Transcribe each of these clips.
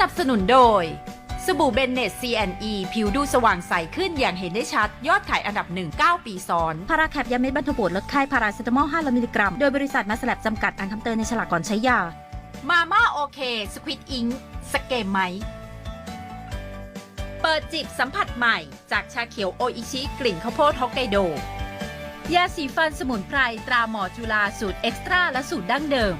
นับสนุนโดย สบู่เบนเนต CNE ผิวดูสว่างใสขึ้นอย่างเห็นได้ชัด ยอดขายอันดับหนึ่ง9ปีซ้อน พาราแคปยาเม็ดบรรเทาปวดลดไข้พาราเซตามอล500มิลลิกรัม โดยบริษัทมาสแลบจำกัดอ่านคำเตือนในฉลากก่อนใช้ยา มาม่าโอเค สควิตอิงสเกมไหม เปิดจิบสัมผัสใหม่ จากชาเขียวโออิชิกลิ่นข้าวโพดฮอกไกโด ยาสีฟันสมุนไพรตราหมอจุฬาสูตรเอ็กซ์ตร้าและสูตรดั้งเดิม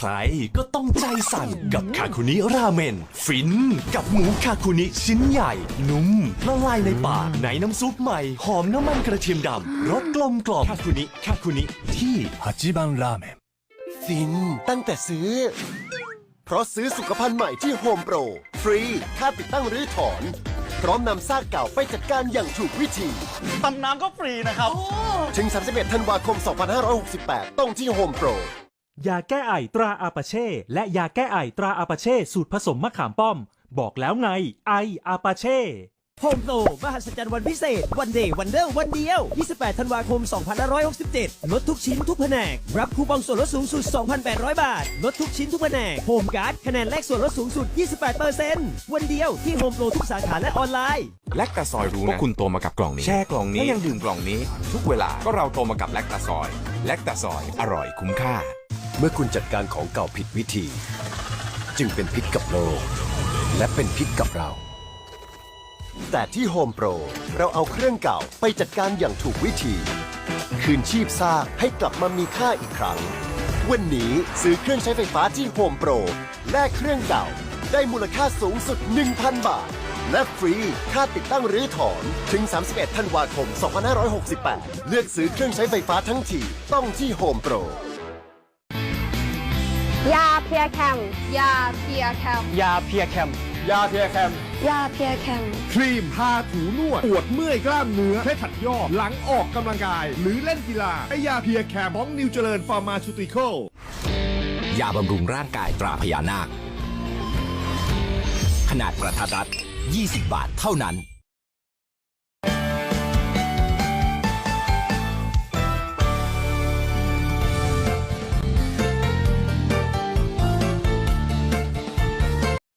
ใครก็ต้องใจสั่นกับคาคุนิราเมน ฟินกับหมูคาคุนิชิ้นใหญ่ นุ่มละลายในปากในน้ำซุปใหม่ หอมน้ำมันกระเทียมดำรสกลมกล่อมคาคุนิคาคุนิที่ฮัจิบังราเมนฟินตั้งแต่ซื้อ เพราะซื้อสุขภัณฑ์ใหม่ที่โฮมโปร ฟรีค่าติดตั้งรื้อถอน พร้อมนำซากเก่าไปจัดการอย่างถูกวิธี ตำน้ำก็ฟรีนะครับ ถึง 31 ธันวาคม 2568 ต้องที่โฮมโปร ยาแก้ไอตราอาปาเช่ และยาแก้ไอตราอาปาเช่สูตรผสมมะขามป้อม บอกแล้วไง ไออาปาเช่โฮมโปรมหัศจรรย์วันพิเศษ วันเดย์วันเดอร์วันเดียว 28 ธันวาคม 2567 ลดทุกชิ้นทุกแผนก รับคูปองส่วนลดสูงสุด 2,800 บาท ลดทุกชิ้นทุกแผนกโฮมการ์ดคะแนนแลกส่วนลดสูงสุด 28%วันเดียวที่โฮมโปรทุกสาขาและออนไลน์ แลคตาซอยรู้นะว่าคุณโตมากับกล่องนี้ แช่กล่องนี้แล้วยังดื่มกล่องนี้ ทุกเวลาก็เราโตมากับแลคตาซอย แลคตาซอยอร่อยคุ้มค่า เมื่อคุณจัดการของเก่าผิดวิธี จึงเป็นพิษกับโลก และเป็นพิษกับเรา แต่ที่โฮมโปรเราเอาเครื่องเก่าไปจัดการอย่างถูกวิธี คืนชีพซากให้กลับมามีค่าอีกครั้ง วันนี้ซื้อเครื่องใช้ไฟฟ้าที่โฮมโปรแลกเครื่องเก่า ได้มูลค่าสูงสุด 1,000 บาท และฟรี ค่าติดตั้งหรือถอน ถึง 31 ธันวาคม 2568 เลือกซื้อเครื่องใช้ไฟฟ้าทั้งทีต้องที่โฮมโปรยา เพียแคม ยาเพียแคม ยาเพียแคม ยาเพียแคม ยาเพียแคม ครีมทาถูนวด ปวดเมื่อยกล้ามเนื้อเคล็ดขัดยอกหลังออกกำลังกาย หรือเล่นกีฬาไอยาเพียแคมของนิวเจริญฟาร์มาชูติคอลยาบำรุงร่างกายตราพญานาค ขนาดกระทัดรัด 20 บาทเท่านั้น